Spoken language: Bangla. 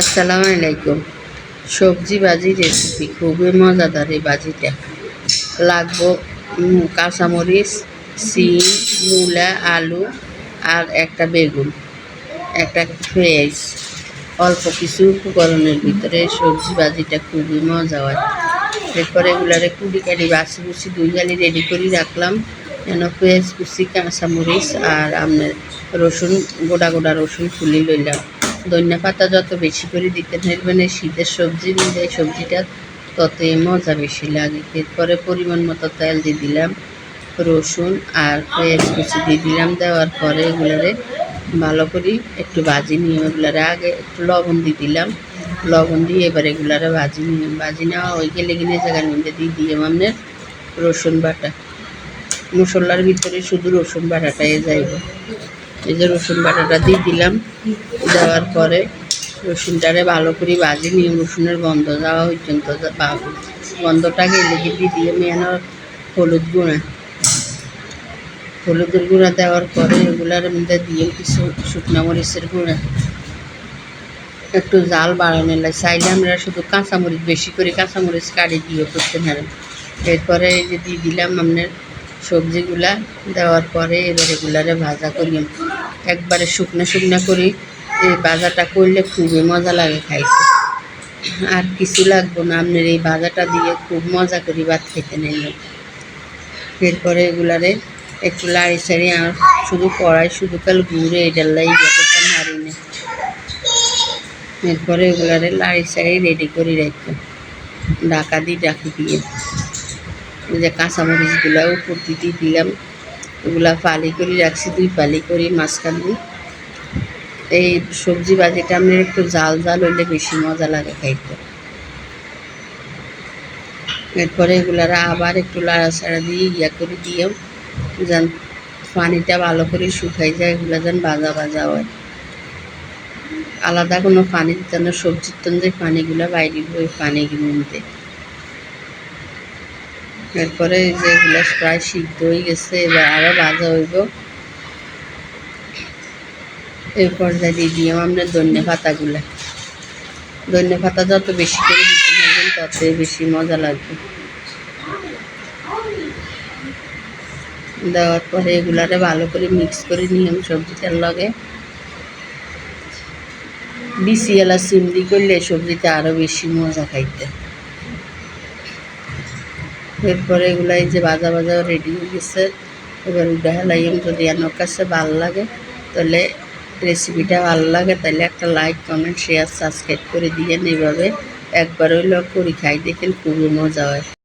আসসালামু আলাইকুম। সবজি ভাজি রেসিপি খুবই মজাদার এই ভাজিটা। লাগবো কাঁচামরিচ সিম মূলা, আলু আর একটা বেগুন। একটা পেঁয়াজ। অল্প কিছু উপকরণের ভিতরে সবজি ভাজিটা খুবই মজা হয়। এরপরে এগুলারে কুড়ি কাটি বাসি বুছি দুই গালি রেডি করে রাখলাম। যেন পেঁয়াজ কুচি, কাঁচামরিচ আর আপনার রসুন, গোটা গোটা রসুন ফুলি লইলাম। ধনিয়া পাতা যত বেশি করে দিতে থাকবেন, এই শীতের সবজি নিলে সবজিটা ততই মজা বেশি লাগে। এরপরে পরিমাণ মতো তেল দিয়ে দিলাম, রসুন আর পেঁয়াজ কুচি দিয়ে দিলাম। দেওয়ার পরে এগুলারে ভালো করে একটু ভাজি নিয়ে এগুলারে আগে একটু লবণ দিয়ে দিলাম। লবণ দিয়ে এবার এগুলারে ভাজি নিয়ে ভাজি নেওয়া ওই গেলে গিয়ে জায়গার মধ্যে দিয়ে দিয়ে আপনার রসুন বাটা। মশলার ভিতরে শুধু রসুন বাটাটাই যাইব। এই যে রসুন বাটাটা দিয়ে দিলাম। দেওয়ার পরে রসুনটারে ভালো করে ভাজি নিয়ে রসুনের গন্ধ যাওয়া পর্যন্ত গন্ধটা গেলে দিয়ে দিয়ে মেয়ানো হলুদ গুঁড়া। হলুদের গুঁড়া দেওয়ার পরে এগুলার মধ্যে দিয়ে কিছু শুকনো মরিচের গুঁড়া। একটু জাল বাড়ানো লাগে চাইলে আমরা শুধু কাঁচামরিচ, বেশি করে কাঁচামরিচ কাটি দিয়ে করতে পারেন। এরপরে এই যে দিয়ে দিলাম আপনার সবজিগুলা, দেওয়ার পরে এবার এগুলারে ভাজা করি একবারে শুকনো শুকনো করি এই ভাজাটা করলে খুবই মজা লাগে খাইতে। আর কিছু লাগবো না, আপনার এই ভাজাটা দিয়ে খুব মজা করি ভাত খেতে নিলাম এরপরে এগুলারে একটু লাড়ি সাড়ি আর শুধু কড়াই, শুধু কাল ঘুরে এটার লাই যতটা নাড়ি না। এরপরে এগুলারে লাড়ি সাড়ি রেডি করে রাখব ডাকা দিয়ে ডাকি দিয়ে। যে কাঁচামরিচগুলো উপর দিয়ে দিলাম। এগুলা ফালি করে রাখছি, দুই ফালি করে মাঝখান দিয়ে। এই সবজি ভাজিটা আপনার একটু জাল জাল হইলে বেশি মজা লাগে খাইতে। এরপরে এগুলারা আবার একটু লাড়াচাড়া দিয়ে ইয়া করে দিয়েও যেন পানিটা ভালো করে শুকাই যায়, এগুলা যেন ভাজা ভাজা হয়। আলাদা কোনো পানি দিতে সবজির তন যে পানিগুলো বাইরে ওই পানিগুলো নিতে। এরপরে এই যে এগুলো প্রায় সিদ্ধ হয়ে গেছে, এবার আরও ভাজা হইব। এই পর্যায়ে দিয়ে দিলাম আপনার ধনে পাতাগুলো। ধনে পাতা যত বেশি করে দিতে থাকবেন ততই বেশি মজা লাগবে। দেওয়ার পরে এগুলারে ভালো করে মিক্স করে নিলাম সবজিটার লগে। বিসি এলা সিমদি করলে সবজিটা আরও বেশি মজা খাইতে। এরপরে এগুলাই যে বাজা বাজা রেডি হয়ে গেছে, এবার উঠে হেলাইম যদি আমার কাছে ভালো লাগে, তাহলে রেসিপিটা ভালো লাগে, তাহলে একটা লাইক কমেন্ট শেয়ার সাবস্ক্রাইব করে দিয়েন। এইভাবে একবার হইলেও করি, খাই, দেখেন খুবই মজা হয়।